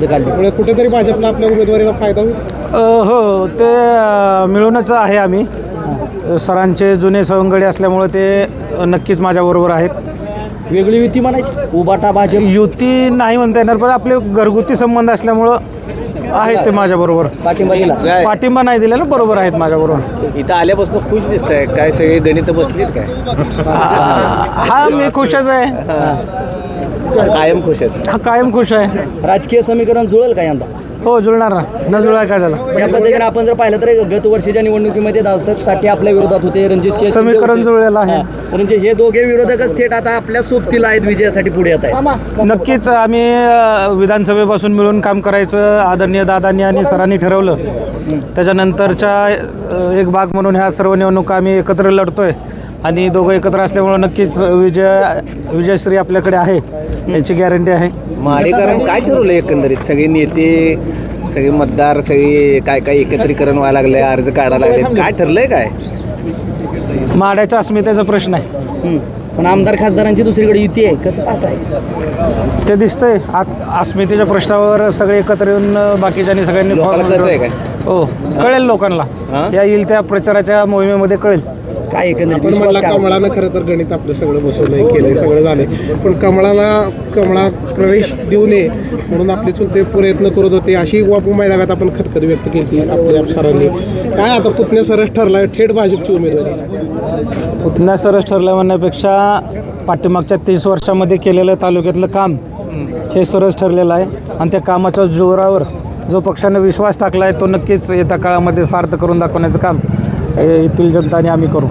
त्यामुळे कुठेतरी भाजपला आपल्या उमेदवारीला फायदा होईल? अ, हो ते अ, मिळूनच आहे आम्ही. सरांचे जुने सवंगडी असल्यामुळे ते अ, नक्कीच माझ्याबरोबर आहेत. वेगळी युती म्हणायची? उबाटा भाजप? युती नाही म्हणता येणार पण आपले घरगुती संबंध असल्यामुळं आहेत ते माझ्याबरोबर. पाठिंबा दिला. पाठिंबा नाही दिलेला बरोबर आहेत माझ्याबरोबर. इथं आल्यापासून खुश दिसत आहे काय सगळे गणित बसलीत काय? हा मी खुशच आहे. कायम खुश आहेत. हा कायम खुश आहे. राजकीय समीकरण जुळेल का यंदा? हो जुळणार ना. न जुळाय काय झालं? या पद्धतीने आपण जर पाहिलं तर गत वर्षीच्या निवडणुकीमध्ये दादासाहेब साठे आपल्या विरोधात होते रणजित सिंह शिंदे समीकरण होते. जुळलेलं आहे. हा. म्हणजे हे दोघे विरोधकच थेट आता आपल्या सोबतीला आहेत विजयासाठी पुढे येत आहेत. नक्कीच आम्ही अ, विधानसभेपासून मिळून काम करायचं आदरणीय दादांनी आणि सरांनी ठरवलं. त्याच्यानंतरच्या अ, एक भाग म्हणून ह्या सर्व निवडणुका आम्ही एकत्र लढतोय. आणि दोघं एकत्र असल्यामुळं नक्कीच विजय विजयश्री आपल्याकडे आहे. याची गॅरंटी आहे. माडेकरांनी काय ठरवलं एकंदरीत? सगळे नेते सगळे मतदार सगळे काय काय एकत्रीकरण व्हायला लागले अर्ज काढायला लागले काय ठरलंय काय? माड्याच्या अस्मितेचा प्रश्न आहे. पण आमदार खासदारांची दुसरीकडे युती आहे. कसं पाहताय? ते दिसतंय. आत अस्मितेच्या प्रश्नावर सगळे एकत्र येऊन अ, बाकीच्यांनी सगळ्यांनी लोकांना फॉर्म कळतंय काय? हो. कळेल लोकांना. हां? या येईल त्या प्रचाराच्या मोहिमेमध्ये कळेल. काय एकंदरीत विश्वास? कमळानं खरं तर गणित आपलं सगळं बसवलंय केलंय सगळं झालंय. पण कमळाला कमळा प्रवेश देऊ नये म्हणून आपले चुलते प्रयत्न करत होते. अशी वापू मेळाव्यात आपण खतखत व्यक्त केली आपल्या सरांनी. काय आता पुतण्या सरस ठरलाय थेट भाजपची उमेदवारी पुतण्या सरस ठरलं म्हणण्यापेक्षा पाठीमागच्या तीस वर्षामध्ये केलेलं तालुक्यातलं काम हे सरस ठरलेलं आहे. आणि त्या कामाच्या जोरावर जो पक्षाने विश्वास टाकला आहे तो नक्कीच येत्या काळामध्ये सार्थ करून दाखवण्याचं काम हे येथील जनताने आम्ही करू.